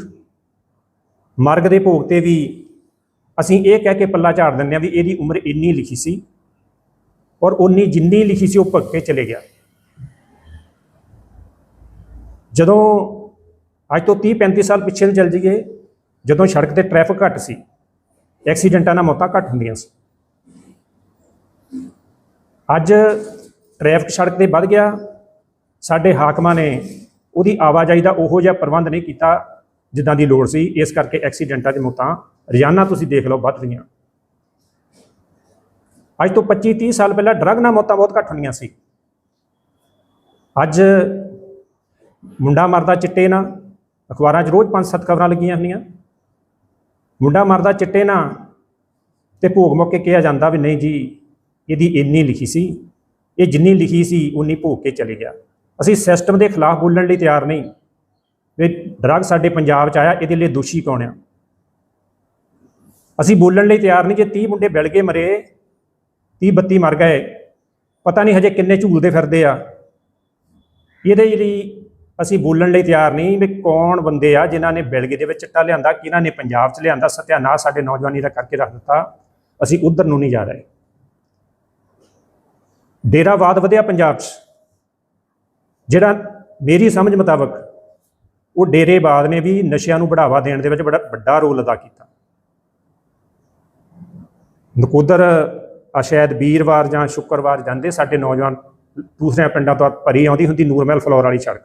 ਮਰਗ ਦੇ ਭੋਗ ਤੇ ਵੀ ਅਸੀਂ ਇਹ ਕਹਿ ਕੇ ਪੱਲਾ ਝਾੜ ਦਿੰਦੇ ਆ ਵੀ ਇਹਦੀ ਉਮਰ ਇੰਨੀ ਲਿਖੀ ਸੀ ਔਰ ਉਨੀ ਜਿੰਨੀ ਲਿਖੀ ਸੀ ਉਹ ਭੱਗ ਕੇ ਚਲੇ ਗਿਆ। ਜਦੋਂ ਅੱਜ ਤੋਂ 30 35 ਸਾਲ ਪਿੱਛੇ ਨੂੰ ਚੱਲ ਜਾਈਏ, ਜਦੋਂ ਸੜਕ ਤੇ ਟ੍ਰੈਫਿਕ ਘੱਟ ਸੀ ਐਕਸੀਡੈਂਟਾਂ ਨਾਲ ਮੌਤਾਂ ਘੱਟ ਹੁੰਦੀਆਂ ਸੀ। ਅੱਜ ਟ੍ਰੈਫਿਕ ਸੜਕ ਤੇ ਵੱਧ ਗਿਆ ਸਾਡੇ ਹਾਕਮਾਂ ਨੇ ਉਹਦੀ ਆਵਾਜਾਈ ਦਾ ਉਹੋ ਜਿਹਾ ਪ੍ਰਬੰਧ ਨਹੀਂ ਕੀਤਾ ਜਿੱਦਾਂ ਦੀ ਲੋੜ ਸੀ। ਇਸ ਕਰਕੇ ਐਕਸੀਡੈਂਟਾਂ 'ਚ ਮੌਤਾਂ ਰੋਜ਼ਾਨਾ ਤੁਸੀਂ ਦੇਖ ਲਓ ਵੱਧ ਰਹੀਆਂ ਅੱਜ ਤੋਂ 25 30 ਸਾਲ ਪਹਿਲਾਂ ਡਰੱਗ ਨਾਲ ਮੌਤਾਂ ਬਹੁਤ ਘੱਟ ਹੁੰਦੀਆਂ ਸੀ। ਅੱਜ ਮੁੰਡਾ ਮਰਦਾ ਚਿੱਟੇ ਨਾਲ, ਅਖਬਾਰਾਂ 'ਚ ਰੋਜ਼ 5-7 ਖਬਰਾਂ ਲੱਗੀਆਂ ਹੁੰਦੀਆਂ। ਮੁੰਡਾ ਮਰਦਾ ਚਿੱਟੇ ਨਾਲ ਤੇ ਭੋਗ ਮੌਕੇ ਕਿਹਾ ਜਾਂਦਾ ਵੀ ਨਹੀਂ ਜੀ, ਇਹਦੀ ਇੰਨੀ ਲਿਖੀ ਸੀ, ਇਹ ਜਿੰਨੀ ਲਿਖੀ ਸੀ, ਉਨੀ ਭੋਗ ਕੇ ਚਲੇ ਗਿਆ। ਅਸੀਂ ਸਿਸਟਮ ਦੇ ਖਿਲਾਫ ਬੋਲਣ ਲਈ ਤਿਆਰ ਨਹੀਂ। ਵੀ ਡਰੱਗ ਸਾਡੇ ਪੰਜਾਬ 'ਚ ਆਇਆ, ਇਹਦੇ ਲਈ ਦੋਸ਼ੀ ਕੌਣ ਆ? ਅਸੀਂ ਬੋਲਣ ਲਈ ਤਿਆਰ ਨਹੀਂ, ਜੇ 30 ਮੁੰਡੇ ਬਿਲ ਕੇ ਮਰੇ 30 32 ਮਰ ਗਏ, ਪਤਾ ਨਹੀਂ ਹਜੇ ਕਿੰਨੇ ਝੂਲਦੇ ਫਿਰਦੇ ਆ। ਇਹਦੇ ਜਿਹੜੀ ਅਸੀਂ ਬੋਲਣ ਲਈ ਤਿਆਰ ਨਹੀਂ ਵੀ ਕੌਣ ਬੰਦੇ ਆ ਜਿਨ੍ਹਾਂ ਨੇ ਬਿਲਗੇ ਦੇ ਵਿੱਚ ਚਿੱਟਾ ਲਿਆਂਦਾ, ਕਿਹਨਾਂ ਨੇ ਪੰਜਾਬ 'ਚ ਲਿਆਂਦਾ, ਸਤਿਆਨਾਸ਼ ਸਾਡੇ ਨੌਜਵਾਨੀ ਦਾ ਕਰਕੇ ਰੱਖ ਦਿੱਤਾ। ਅਸੀਂ ਉਧਰ ਨੂੰ ਨਹੀਂ ਜਾ ਰਹੇ। ਡੇਰਾਵਾਦ ਵਧਿਆ ਪੰਜਾਬ 'ਚ। ਜਿਹੜਾ ਮੇਰੀ ਸਮਝ ਮੁਤਾਬਕ ਉਹ ਡੇਰੇਵਾਦ ਨੇ ਵੀ ਨਸ਼ਿਆਂ ਨੂੰ ਬੜਾਵਾ ਦੇਣ ਦੇ ਵਿੱਚ ਬੜਾ ਵੱਡਾ ਰੋਲ ਅਦਾ ਕੀਤਾ। ਨਕੋਦਰ ਆ ਸ਼ਾਇਦ ਵੀਰਵਾਰ ਜਾਂ ਸ਼ੁੱਕਰਵਾਰ ਜਾਂਦੇ ਸਾਡੇ ਨੌਜਵਾਨ ਦੂਸਰਿਆਂ ਪਿੰਡਾਂ ਤੋਂ ਭਰੀ ਆਉਂਦੀ ਹੁੰਦੀ ਨੂਰਮਹਿਲ ਫਲੋਰ ਵਾਲੀ ਸੜਕ।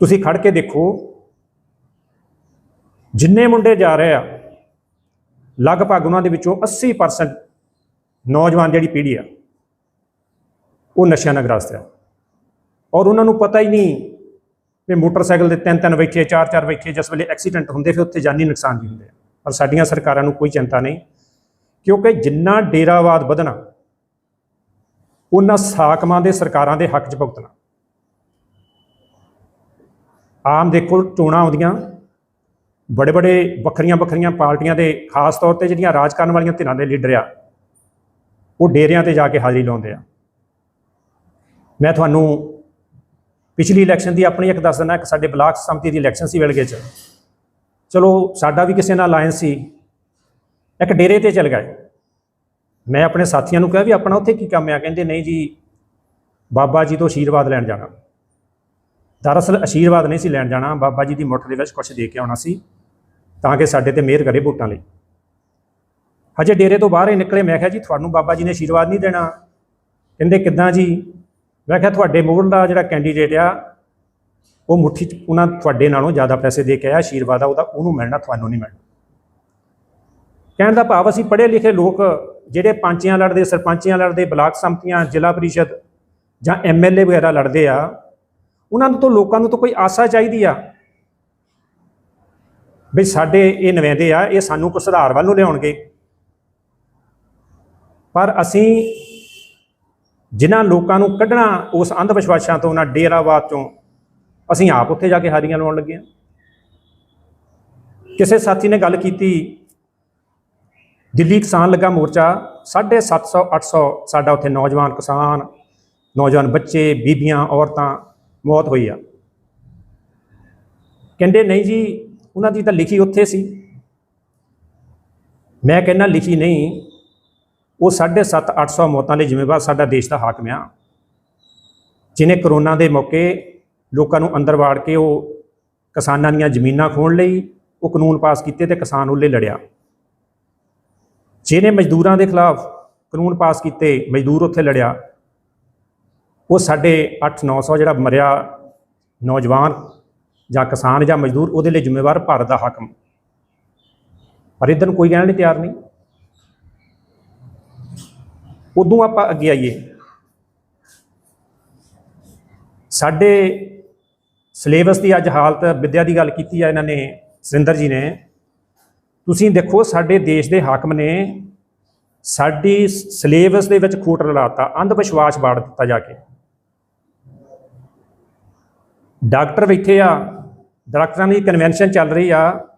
ਤੁਸੀਂ ਖੜ ਕੇ ਦੇਖੋ, ਜਿੰਨੇ ਮੁੰਡੇ ਜਾ ਰਹੇ ਆ, ਲਗਭਗ ਉਹਨਾਂ ਦੇ ਵਿੱਚੋਂ 80% ਨੌਜਵਾਨ ਜਿਹੜੀ ਪੀੜ੍ਹੀ ਆ, ਉਹ ਨਸ਼ਿਆਂ ਨਾਲ ਗ੍ਰਸਤ ਆ। ਔਰ ਉਹਨਾਂ ਨੂੰ ਪਤਾ ਹੀ ਨਹੀਂ ਵੀ ਮੋਟਰਸਾਈਕਲ ਦੇ ਤਿੰਨ ਤਿੰਨ ਬੈਠੇ ਚਾਰ ਚਾਰ ਬੈਠੇ ਜਿਸ ਵੇਲੇ ਐਕਸੀਡੈਂਟ ਹੁੰਦੇ ਫਿਰ ਉੱਥੇ ਜਾਨੀ ਨੁਕਸਾਨ ਵੀ ਹੁੰਦੇ ਆ। ਔਰ ਸਾਡੀਆਂ ਸਰਕਾਰਾਂ ਨੂੰ ਕੋਈ ਚਿੰਤਾ ਨਹੀਂ, ਕਿਉਂਕਿ ਜਿੰਨਾ ਡੇਰਾਵਾਦ ਵਧਣਾ, ਉਹਨਾਂ ਸਾਕਮਾਂ ਦੇ ਸਰਕਾਰਾਂ ਦੇ ਹੱਕ 'ਚ ਭੁਗਤਣਾ। ਆਮ ਦੇਖੋ, ਚੋਣਾਂ ਆਉਂਦੀਆਂ ਬੜੇ ਬੜੇ ਵੱਖਰੀਆਂ ਵੱਖਰੀਆਂ ਪਾਰਟੀਆਂ ਦੇ ਖਾਸ ਤੌਰ ਤੇ ਜਿਹੜੀਆਂ ਰਾਜ ਕਰਨ ਵਾਲੀਆਂ ਧਿਰਾਂ ਦੇ ਲੀਡਰ ਆ, ਉਹ ਡੇਰਿਆਂ ਤੇ ਜਾ ਕੇ ਹਾਜ਼ਰੀ ਲਾਉਂਦੇ ਆ। ਮੈਂ ਤੁਹਾਨੂੰ ਪਿਛਲੀ ਇਲੈਕਸ਼ਨ ਦੀ ਆਪਣੀ ਇੱਕ ਦੱਸ ਦਿੰਦਾ, ਇੱਕ ਸਾਡੇ ਬਲਾਕ ਸੰਮਤੀ ਦੀ ਇਲੈਕਸ਼ਨ ਸੀ ਵੇਲਗੇ ਚ। ਚਲੋ, ਸਾਡਾ ਵੀ ਕਿਸੇ ਨਾਲ ਅਲਾਈਅੰਸ ਸੀ। ਇੱਕ ਡੇਰੇ ਤੇ ਚਲ ਗਏ। ਮੈਂ ਆਪਣੇ ਸਾਥੀਆਂ ਨੂੰ ਕਿਹਾ ਵੀ ਆਪਣਾ ਉੱਥੇ ਕੀ ਕੰਮ ਆ? ਕਹਿੰਦੇ, ਨਹੀਂ ਜੀ, ਬਾਬਾ ਜੀ ਤੋਂ ਆਸ਼ੀਰਵਾਦ ਲੈਣ ਜਾਣਾ। ਦਰਅਸਲ ਆਸ਼ੀਰਵਾਦ ਨਹੀਂ ਸੀ ਲੈਣ ਜਾਣਾ। ਬਾਬਾ ਜੀ ਦੀ ਮੁੱਠ ਦੇ ਵਿੱਚ ਕੁਝ ਦੇ ਕੇ ਆਉਣਾ ਸੀ, ਤਾਂ ਕਿ ਸਾਡੇ ਤੇ ਮਿਹਰ ਕਰੇ ਵੋਟਾਂ ਲਈ। ਹਜੇ ਡੇਰੇ ਤੋਂ ਬਾਹਰ ਹੀ ਨਿਕਲੇ। ਮੈਂ ਕਿਹਾ ਜੀ, ਤੁਹਾਨੂੰ ਬਾਬਾ ਜੀ ਨੇ ਆਸ਼ੀਰਵਾਦ ਨਹੀਂ ਦੇਣਾ। ਕਹਿੰਦੇ, ਕਿੱਦਾਂ ਜੀ? ਮੈਂ ਕਿਹਾ ਤੁਹਾਡੇ ਮੋਹਰਲਾ ਜਿਹੜਾ ਕੈਂਡੀਡੇਟ ਆ, ਉਹ ਮੁੱਠੀ 'ਚ ਉਹਨਾਂ ਤੁਹਾਡੇ ਨਾਲੋਂ ਜ਼ਿਆਦਾ ਪੈਸੇ ਦੇ ਕੇ ਆਇਆ ਆਸ਼ੀਰਵਾਦ ਆ ਉਹਦਾ, ਉਹਨੂੰ ਮਿਲਣਾ ਤੁਹਾਨੂੰ ਨਹੀਂ ਮਿਲਣਾ। ਕਹਿਣ ਦਾ ਭਾਵ ਅਸੀਂ ਪੜ੍ਹੇ ਲਿਖੇ ਲੋਕ, ਜਿਹੜੇ ਪੰਚੀਆਂ ਲੜਦੇ, ਸਰਪੰਚੀਆਂ ਲੜਦੇ, ਬਲਾਕ ਸੰਮਤੀਆਂ, ਜ਼ਿਲ੍ਹਾ ਪਰਿਸ਼ਦ ਜਾਂ ਐਮਐਲਏ ਵਗੈਰਾ ਲੜਦੇ ਆ, ਉਹਨਾਂ ਨੂੰ ਤਾਂ ਲੋਕਾਂ ਨੂੰ ਤਾਂ ਕੋਈ ਆਸਾ ਚਾਹੀਦੀ ਆ। ਵੀ ਸਾਡੇ ਇਹ ਨਵੇਂਦੇ ਆ, ਇਹ ਸਾਨੂੰ ਕੁਝ ਸੁਧਾਰ ਵੱਲ ਨੂੰ ਲਿਆਉਣਗੇ। ਪਰ ਅਸੀਂ ਜਿਨ੍ਹਾਂ ਲੋਕਾਂ ਨੂੰ ਕੱਢਣਾ ਉਸ ਅੰਧ ਵਿਸ਼ਵਾਸਾਂ ਤੋਂ, ਉਹਨਾਂ ਡੇਰਾਵਾਦ ਤੋਂ ਅਸੀਂ ਆਪ ਉੱਥੇ ਜਾ ਕੇ ਹਾਰੀਆਂ ਲਾਉਣ ਲੱਗੇ ਹਾਂ। ਕਿਸੇ ਸਾਥੀ ਨੇ ਗੱਲ ਕੀਤੀ, ਦਿੱਲੀ ਕਿਸਾਨ ਲੱਗਾ ਮੋਰਚਾ 750 800 ਸਾਡਾ ਉੱਥੇ ਨੌਜਵਾਨ ਕਿਸਾਨ, ਨੌਜਵਾਨ ਬੱਚੇ, ਬੀਬੀਆਂ, ਔਰਤਾਂ, ਮੌਤ ਹੋਈ ਆ। ਕਹਿੰਦੇ, ਨਹੀਂ ਜੀ, ਉਹਨਾਂ ਦੀ ਤਾਂ ਲਿਖੀ ਉੱਥੇ ਸੀ। ਮੈਂ ਕਹਿੰਦਾ, ਲਿਖੀ ਨਹੀਂ। ਉਹ 7.5 800 ਮੌਤਾਂ ਲਈ ਜ਼ਿੰਮੇਵਾਰ ਸਾਡਾ ਦੇਸ਼ ਦਾ ਹਾਕਮ ਆ। ਜਿਨੇ ਕਰੋਨਾ ਦੇ ਮੌਕੇ ਲੋਕਾਂ ਨੂੰ ਅੰਦਰ ਵਾੜ ਕੇ ਉਹ ਕਿਸਾਨਾਂ ਦੀਆਂ ਜ਼ਮੀਨਾਂ ਖੋਣ ਲਈ ਉਹ ਕਾਨੂੰਨ ਪਾਸ ਕੀਤੇ ਤੇ ਕਿਸਾਨ ਉੱਲੇ ਲੜਿਆ। ਜਿਹਨੇ ਮਜ਼ਦੂਰਾਂ ਦੇ ਖਿਲਾਫ ਕਾਨੂੰਨ ਪਾਸ ਕੀਤੇ, ਮਜ਼ਦੂਰ ਉੱਥੇ ਲੜਿਆ। ਉਹ ਸਾਡੇ 8-900 ਜਿਹੜਾ ਮਰਿਆ ਨੌਜਵਾਨ ਜਾਂ ਕਿਸਾਨ ਜਾਂ ਮਜ਼ਦੂਰ ਉਹਦੇ ਲਈ ਜ਼ਿੰਮੇਵਾਰ ਭਾਰਤ ਦਾ ਹਾਕਮ। ਪਰ ਇਦਾਂ ਕੋਈ ਕਹਿਣ ਲਈ ਤਿਆਰ ਨਹੀਂ। ਉਦੋਂ ਆਪਾਂ ਅੱਗੇ ਆਈਏ। ਸਾਡੇ ਸਿਲੇਬਸ ਦੀ ਅੱਜ ਹਾਲਤ, ਵਿੱਦਿਆ ਦੀ ਗੱਲ ਕੀਤੀ ਆ ਇਹਨਾਂ ਨੇ, ਸੁਰਿੰਦਰ ਜੀ ਨੇ। ਤੁਸੀਂ ਦੇਖੋ, ਸਾਡੇ ਦੇਸ਼ ਦੇ ਹਾਕਮ ਨੇ ਸਾਡੀ ਸਿਲੇਬਸ ਦੇ ਵਿੱਚ ਖੋਟ ਰਲਾਤਾ, ਅੰਧ ਵਿਸ਼ਵਾਸ ਬਾੜ ਦਿੱਤਾ ਜਾ ਕੇ। ਡਾਕਟਰ ਬੈਠੇ ਆ, ਡਾਕਟਰਾਂ ਦੀ ਕਨਵੈਨਸ਼ਨ ਚੱਲ ਰਹੀ ਆ।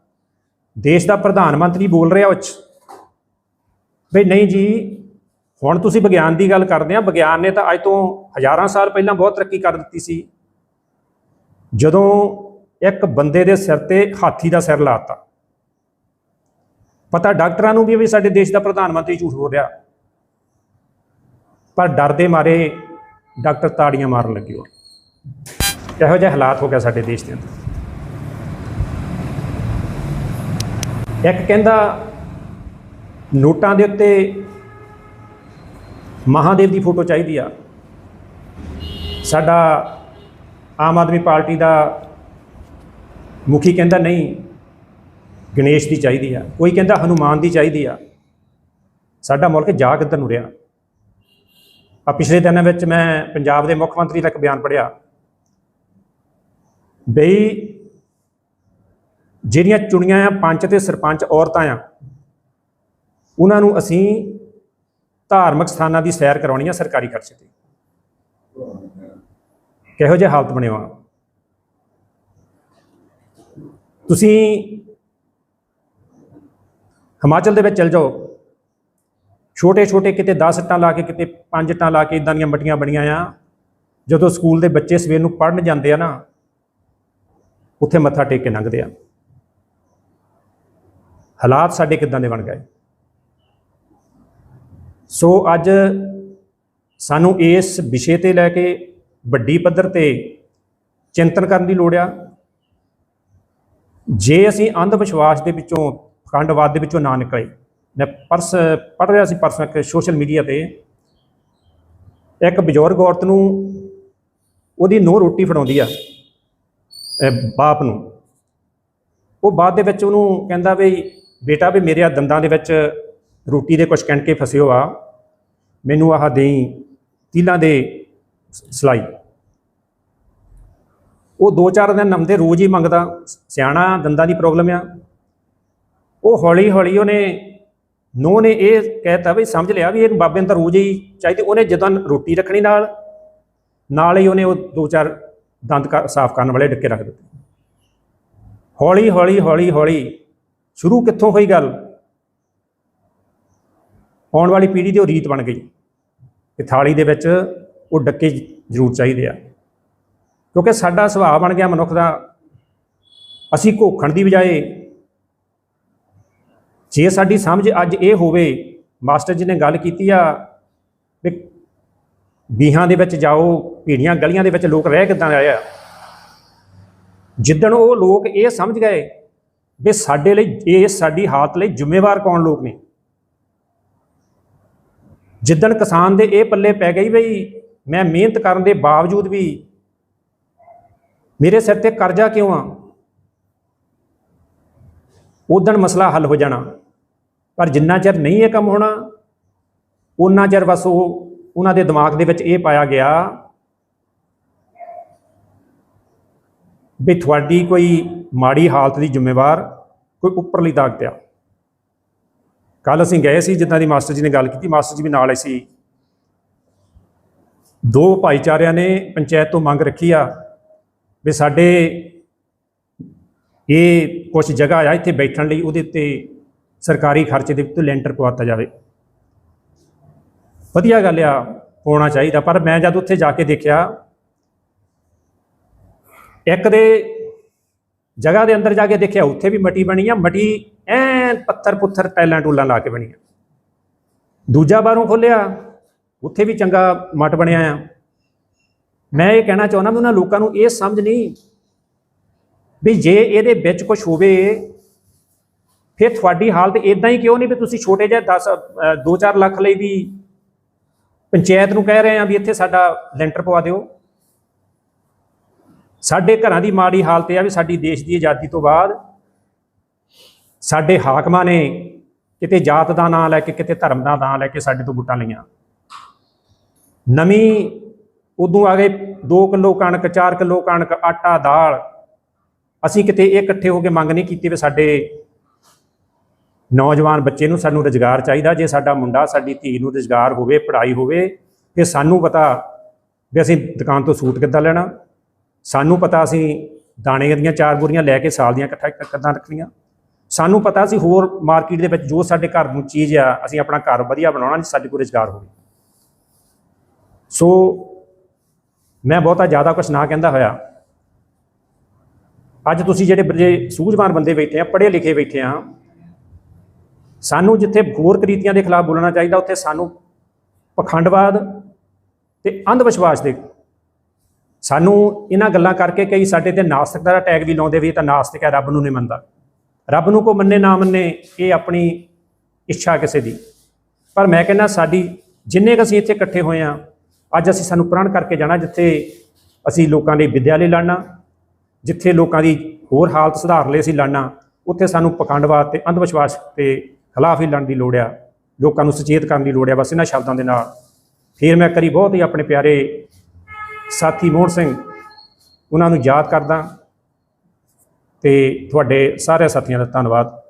ਦੇਸ਼ ਦਾ ਪ੍ਰਧਾਨ ਮੰਤਰੀ ਬੋਲ ਰਿਹਾ ਉੱਚ। ਵੀ ਨਹੀਂ ਜੀ ਹੁਣ ਤੁਸੀਂ ਵਿਗਿਆਨ ਦੀ ਗੱਲ ਕਰਦੇ ਆ, ਵਿਗਿਆਨ ਨੇ ਤਾਂ ਅੱਜ ਤੋਂ ਹਜ਼ਾਰਾਂ ਸਾਲ ਪਹਿਲਾਂ ਬਹੁਤ ਤਰੱਕੀ ਕਰ ਦਿੱਤੀ ਸੀ। ਜਦੋਂ ਇੱਕ ਬੰਦੇ ਦੇ ਸਿਰ ਤੇ ਹਾਥੀ ਦਾ ਸਿਰ ਲਾਤਾ। ਪਤਾ ਡਾਕਟਰਾਂ ਨੂੰ ਵੀ ਸਾਡੇ ਦੇਸ਼ ਦਾ ਪ੍ਰਧਾਨ ਮੰਤਰੀ ਝੂਠ ਬੋਲ ਰਿਹਾ। ਪਰ ਡਰ ਦੇ ਮਾਰੇ ਡਾਕਟਰ ਤਾੜੀਆਂ ਮਾਰਨ ਲੱਗੇ ਹੋ ਇਹੋ ਜਿਹੇ ਹਾਲਾਤ ਹੋ ਗਿਆ ਸਾਡੇ ਦੇਸ਼ ਦੇ ਅੰਦਰ। ਇੱਕ ਕਹਿੰਦਾ, ਨੋਟਾਂ ਦੇ ਉੱਤੇ ਮਹਾਦੇਵ ਦੀ ਫੋਟੋ ਚਾਹੀਦੀ ਆ। ਸਾਡਾ ਆਮ ਆਦਮੀ ਪਾਰਟੀ ਦਾ ਮੁਖੀ ਕਹਿੰਦਾ ਨਹੀਂ, ਗਣੇਸ਼ ਦੀ ਚਾਹੀਦੀ ਆ। ਕੋਈ ਕਹਿੰਦਾ ਹਨੂਮਾਨ ਦੀ ਚਾਹੀਦੀ ਆ। ਸਾਡਾ ਮੁਲਕ ਜਾ ਕਿੱਧਰ ਨੂੰ ਰਿਹਾ। ਆ ਪਿਛਲੇ ਦਿਨਾਂ ਵਿੱਚ ਮੈਂ ਪੰਜਾਬ ਦੇ ਮੁੱਖ ਮੰਤਰੀ ਦਾ ਇੱਕ ਬਿਆਨ ਪੜ੍ਹਿਆ। ਬਈ, ਜਿਹੜੀਆਂ ਚੁਣੀਆਂ ਆ, ਪੰਚ ਤੇ ਸਰਪੰਚ ਔਰਤਾਂ ਆ, ਉਹਨਾਂ ਨੂੰ ਅਸੀਂ ਧਾਰਮਿਕ ਸਥਾਨਾਂ ਦੀ ਸੈਰ ਕਰਾਉਣੀ ਆ ਸਰਕਾਰੀ ਖਰਚੇ ਤੇ। ਕਿਹੋ ਜਿਹੇ ਹਾਲਤ ਬਣੇ ਆ ਤੁਸੀਂ ਹਿਮਾਚਲ ਦੇ ਵਿੱਚ ਚਲ ਜਾਓ। ਛੋਟੇ ਛੋਟੇ ਕਿਤੇ 10 ਇੱਟਾਂ ਲਾ ਕੇ, ਕਿਤੇ 5 ਇੱਟਾਂ ਲਾ ਕੇ ਇਦਾਂ ਦੀਆਂ ਮੱਟੀਆਂ ਬਣੀਆਂ ਆ। ਜਦੋਂ ਸਕੂਲ ਦੇ ਬੱਚੇ ਸਵੇਰ ਨੂੰ ਪੜ੍ਹਨ ਜਾਂਦੇ ਆ ਨਾ, ਉੱਥੇ ਮੱਥਾ ਟੇਕ ਕੇ ਲੰਘਦੇ ਆ। ਹਾਲਾਤ ਸਾਡੇ ਕਿਦਾਂ ਦੇ ਬਣ ਗਏ? ਸੋ ਅੱਜ ਸਾਨੂੰ ਇਸ ਵਿਸ਼ੇ ਤੇ ਲੈ ਕੇ ਵੱਡੀ ਪੱਧਰ ਤੇ ਚਿੰਤਨ ਕਰਨ ਦੀ ਲੋੜ ਆ। ਜੇ ਅਸੀਂ ਅੰਧ ਵਿਸ਼ਵਾਸ ਦੇ ਵਿੱਚੋਂ ਖੰਡਵਾਦ ਦੇ ਵਿੱਚੋਂ ਨਾ ਨਿਕਲੇ, ਮੈਂ ਪਰਸ, ਪੜ੍ਹ ਰਿਹਾ ਸੀ ਪਰਸੋਂ ਇੱਕ ਸੋਸ਼ਲ ਮੀਡੀਆ ਤੇ। ਇੱਕ ਬਜ਼ੁਰਗ ਔਰਤ ਨੂੰ ਉਹਦੀ ਨੂੰਹ ਰੋਟੀ ਫੜਾਉਂਦੀ ਆ ਬਾਪ ਨੂੰ। ਉਹ ਬਾਅਦ ਦੇ ਵਿੱਚ ਉਹਨੂੰ ਕਹਿੰਦਾ ਵੀ, ਬੇਟਾ ਵੀ ਮੇਰੇ ਆ ਦੰਦਾਂ ਦੇ ਵਿੱਚ ਰੋਟੀ ਦੇ ਕੁਛ ਕਣਕੇ ਫਸਿਓ ਆ। ਮੈਨੂੰ ਆਹ ਦੇਈ ਤੀਲਾਂ ਦੇ ਸ- ਸਲਾਈ। ਉਹ ਦੋ ਚਾਰ ਦਿਨ ਨਮਦੇ ਰੋਜ਼ ਹੀ ਮੰਗਦਾ। ਸਿਆਣਾ ਦੰਦਾਂ ਦੀ ਪ੍ਰੋਬਲਮ ਆ। ਉਹ ਹੌਲੀ ਹੌਲੀ ਉਹਨੇ, ਨੂੰਹ ਨੇ ਇਹ ਕਹਿਤਾ ਵੀ ਸਮਝ ਲਿਆ ਵੀ ਇਹ ਬਾਬੇ ਨੂੰ ਤਾਂ ਰੋਜ਼ ਹੀ ਚਾਹੀਦੀ, ਉਹਨੇ ਜਦੋਂ ਰੋਟੀ ਰੱਖਣੀ ਨਾਲ ਨਾਲ ਹੀ ਉਹਨੇ ਉਹ ਦੋ ਚਾਰ ਦੰਦ ਕ- ਸਾਫ਼ ਕਰਨ ਵਾਲੇ ਡੱਕੇ ਰੱਖ ਦਿੱਤੇ। ਹੌਲੀ ਹੌਲੀ ਹੌਲੀ ਹੌਲੀ ਸ਼ੁਰੂ ਕਿੱਥੋਂ ਹੋਈ ਗੱਲ? ਆਉਣ ਵਾਲੀ ਪੀੜ੍ਹੀ ਦੀ ਉਹ ਰੀਤ ਬਣ ਗਈ। ਕਿ ਥਾਲੀ ਦੇ ਵਿੱਚ ਉਹ ਡੱਕੇ ਜ਼ਰੂਰ ਚਾਹੀਦੇ ਆ। ਕਿਉਂਕਿ ਸਾਡਾ ਸੁਭਾਅ ਬਣ ਗਿਆ ਮਨੁੱਖ ਦਾ। ਅਸੀਂ ਘੋਖਣ ਦੀ ਬਜਾਏ ਜੇ ਸਾਡੀ ਸਮਝ ਅੱਜ ਇਹ ਹੋਵੇ, ਮਾਸਟਰ ਜੀ ਨੇ ਗੱਲ ਕੀਤੀ ਆ ਵੀ ਬੀਹਾਂ ਦੇ ਵਿੱਚ ਜਾਓ, ਭੀੜੀਆਂ ਗਲੀਆਂ ਦੇ ਵਿੱਚ ਲੋਕ ਰਹਿ ਕਿੱਦਾਂ ਰਹੇ ਆ? ਜਿੱਦਣ ਉਹ ਲੋਕ ਇਹ ਸਮਝ ਗਏ ਵੀ ਸਾਡੇ ਲਈ, ਇਹ ਸਾਡੀ ਹਾਲਤ ਲਈ ਜ਼ਿੰਮੇਵਾਰ ਕੌਣ ਲੋਕ ਨੇ? ਜਿੱਦਣ ਕਿਸਾਨ ਦੇ ਇਹ ਪੱਲੇ ਪੈ ਗਈ ਬਈ, ਮੈਂ ਮਿਹਨਤ ਕਰਨ ਦੇ ਬਾਵਜੂਦ ਵੀ ਮੇਰੇ ਸਿਰ ਤੇ ਕਰਜ਼ਾ ਕਿਉਂ ਆ? ਉਦਣ ਮਸਲਾ ਹੱਲ ਹੋ ਜਾਣਾ। ਪਰ ਜਿੰਨਾ ਚਿਰ ਨਹੀਂ ਇਹ ਕੰਮ ਹੋਣਾ ਉਹਨਾਂ ਚਿਰ ਬਸ ਉਹ ਉਹਨਾਂ ਦੇ ਦਿਮਾਗ ਦੇ ਵਿੱਚ ਇਹ ਪਾਇਆ ਗਿਆ ਵੀ ਤੁਹਾਡੀ ਕੋਈ ਮਾੜੀ ਹਾਲਤ ਦੀ ਜ਼ਿੰਮੇਵਾਰ ਕੋਈ ਉੱਪਰਲੀ ਤਾਕਤ ਆ। ਕੱਲ ਅਸੀਂ ਗਏ ਸੀ, ਜਿੱਦਾਂ ਦੀ ਮਾਸਟਰ ਜੀ ਨੇ ਗੱਲ ਕੀਤੀ, ਮਾਸਟਰ ਜੀ ਵੀ ਨਾਲ ਆਏ ਸੀ। ਦੋ ਭਾਈਚਾਰਿਆਂ ਨੇ ਪੰਚਾਇਤ ਤੋਂ ਮੰਗ ਰੱਖੀ ਆ ਵੀ ਸਾਡੇ ਇਹ ਕੁਝ ਜਗ੍ਹਾ ਆ, ਇੱਥੇ ਬੈਠਣ ਲਈ ਉਹਦੇ ਉੱਤੇ ਸਰਕਾਰੀ ਖਰਚੇ ਦੇ ਉੱਤੇ ਲੈਂਟਰ ਪਵਾਤਾ ਜਾਵੇ। ਵਧੀਆ ਗੱਲ ਆ ਹੋਣਾ ਚਾਹੀਦਾ, ਪਰ ਮੈਂ ਜਦ ਉੱਥੇ ਜਾ ਕੇ ਦੇਖਿਆ, ਇੱਕ ਦੇ ਜਗ੍ਹਾ ਦੇ ਅੰਦਰ ਜਾ ਕੇ ਦੇਖਿਆ, ਉੱਥੇ ਵੀ ਮਟੀ ਬਣੀ ਆ, ਮਟੀ ਐ ਪੱਥਰ ਪੁੱਥਰ ਟੈਲਾਂ ਟੂਲਾਂ ਲਾ ਕੇ ਬਣੀ ਆ ਦੂਜਾ ਬਾਹਰੋਂ ਖੋਲਿਆ ਉੱਥੇ ਵੀ ਚੰਗਾ ਮਟ ਬਣਿਆ ਆ। ਮੈਂ ਇਹ ਕਹਿਣਾ ਚਾਹੁੰਦਾ ਵੀ ਉਹਨਾਂ ਲੋਕਾਂ ਨੂੰ ਇਹ ਸਮਝ ਨਹੀਂ ਵੀ ਜੇ ਇਹਦੇ ਵਿੱਚ ਕੁਝ ਹੋਵੇ, ਫਿਰ ਤੁਹਾਡੀ ਹਾਲਤ ਇਦਾਂ ਹੀ ਕਿਉਂ ਨਹੀਂ ਵੀ ਤੁਸੀਂ ਛੋਟੇ ਜਿਹੇ 10 2-4 ਲੱਖ ਲਈ ਵੀ ਪੰਚਾਇਤ ਨੂੰ ਕਹਿ ਰਹੇ ਆ ਵੀ ਇੱਥੇ ਸਾਡਾ ਲੈਂਟਰ ਪਵਾ ਦਿਓ। ਸਾਡੇ ਘਰਾਂ ਦੀ ਮਾੜੀ ਹਾਲਤ ਇਹ ਆ ਵੀ ਸਾਡੀ ਦੇਸ਼ ਦੀ ਆਜ਼ਾਦੀ ਤੋਂ ਬਾਅਦ ਸਾਡੇ ਹਾਕਮਾਂ ਨੇ ਕਿਤੇ ਜਾਤ ਦਾ ਨਾਂ ਲੈ ਕੇ, ਕਿਤੇ ਧਰਮ ਦਾ ਨਾਂ ਲੈ ਕੇ ਸਾਡੇ ਤੋਂ ਵੋਟਾਂ ਲਈਆਂ। ਨਵੀਂ ਉਦੋਂ ਆ ਗਏ 2 ਕਿਲੋ ਕਣਕ 4 ਕਿਲੋ ਕਣਕ, ਆਟਾ, ਦਾਲ। ਅਸੀਂ ਕਿਤੇ ਇਹ ਇਕੱਠੇ ਹੋ ਕੇ ਮੰਗ ਨਹੀਂ ਕੀਤੀ ਵੀ ਸਾਡੇ ਨੌਜਵਾਨ ਬੱਚੇ ਨੂੰ ਸਾਨੂੰ ਰੁਜ਼ਗਾਰ ਚਾਹੀਦਾ, ਜੇ ਸਾਡਾ ਮੁੰਡਾ, ਸਾਡੀ ਧੀ ਨੂੰ ਰੁਜ਼ਗਾਰ ਹੋਵੇ, ਪੜ੍ਹਾਈ ਹੋਵੇ, ਤੇ ਸਾਨੂੰ ਪਤਾ ਵੀ ਅਸੀਂ ਦੁਕਾਨ ਤੋਂ ਸੂਟ ਕਿੱਦਾਂ ਲੈਣਾ। ਸਾਨੂੰ ਪਤਾ ਅਸੀਂ ਦਾਣੇ ਦੀਆਂ ਚਾਰ ਬੋਰੀਆਂ ਲੈ ਕੇ ਸਾਲ ਦੀਆਂ ਇਕੱਠਾ ਕਿੱਦਾਂ ਰੱਖਣੀਆਂ। ਸਾਨੂੰ ਪਤਾ ਸੀ ਹੋਰ ਮਾਰਕੀਟ ਦੇ ਵਿੱਚ ਜੋ ਸਾਡੇ ਘਰ ਨੂੰ ਚੀਜ਼ ਆ, ਅਸੀਂ ਆਪਣਾ ਘਰ ਵਧੀਆ ਬਣਾਉਣਾ ਸਾਡੇ ਕੋਲ ਰੁਜ਼ਗਾਰ ਹੋਵੇ। ਸੋ ਮੈਂ ਬਹੁਤਾ ਜ਼ਿਆਦਾ ਕੁਝ ਨਾ ਕਹਿੰਦਾ ਹੋਇਆ। ਅੱਜ ਤੁਸੀਂ ਜਿਹੜੇ ਬੜੇ ਸੂਝਵਾਨ ਬੰਦੇ ਬੈਠੇ ਆ, ਪੜ੍ਹੇ ਲਿਖੇ ਬੈਠੇ ਆ, ਸਾਨੂੰ ਜਿੱਥੇ ਹੋਰ ਕਰੀਤੀਆਂ ਦੇ ਖਿਲਾਫ ਬੋਲਣਾ ਚਾਹੀਦਾ, ਉੱਥੇ ਸਾਨੂੰ ਪਖੰਡਵਾਦ ਤੇ ਅੰਧ ਵਿਸ਼ਵਾਸ ਦੇ ਸਾਨੂੰ ਇਹਨਾਂ ਗੱਲਾਂ ਕਰਕੇ ਕਈ ਸਾਡੇ ਤੇ ਨਾਸਤਿਕਤਾ ਦਾ ਟੈਗ ਵੀ ਲਾਉਂਦੇ ਵੀ ਇਹ ਤਾਂ ਨਾਸਤਿਕ ਹੈ, ਰੱਬ ਨੂੰ ਨਹੀਂ ਮੰਨਦਾ। ਰੱਬ ਨੂੰ ਕੋ ਮੰਨੇ ਨਾ ਮੰਨੇ, ਇਹ ਆਪਣੀ ਇੱਛਾ ਕਿਸੇ ਦੀ। ਪਰ ਮੈਂ ਕਹਿੰਦਾ ਸਾਡੀ ਜਿੰਨੇ ਕੁ ਅਸੀਂ ਇੱਥੇ ਇਕੱਠੇ ਹੋਏ ਆ ਅੱਜ ਅਸੀਂ ਸਾਨੂੰ ਪ੍ਰਣ ਕਰਕੇ ਜਾਣਾ ਜਿੱਥੇ ਅਸੀਂ ਲੋਕਾਂ ਲਈ ਵਿਦਿਆ ਲਈ ਲੜਨਾ, ਜਿੱਥੇ ਲੋਕਾਂ ਦੀ ਹੋਰ ਹਾਲਤ ਸੁਧਾਰ ਲਈ ਅਸੀਂ ਲੜਨਾ, ਉੱਥੇ ਸਾਨੂੰ ਪਖੰਡਵਾਦ ਤੇ ਅੰਧ ਵਿਸ਼ਵਾਸ ਤੇ ਖਿਲਾਫ ਹੀ ਲੜਨ ਦੀ ਲੋੜ ਆ, ਲੋਕਾਂ ਨੂੰ ਸੁਚੇਤ ਕਰਨ ਦੀ ਲੋੜ ਆ ਬਸ ਇਹਨਾਂ ਸ਼ਬਦਾਂ ਦੇ ਨਾਲ। ਫਿਰ ਮੈਂ ਕਰੀ ਬਹੁਤ ਹੀ ਆਪਣੇ ਪਿਆਰੇ ਸਾਥੀ ਮੋਹਨ ਸਿੰਘ ਉਹਨਾਂ ਨੂੰ ਯਾਦ ਕਰਦਾ ਤੇ ਤੁਹਾਡੇ ਸਾਰੇ ਸਾਥੀਆਂ ਦਾ ਧੰਨਵਾਦ।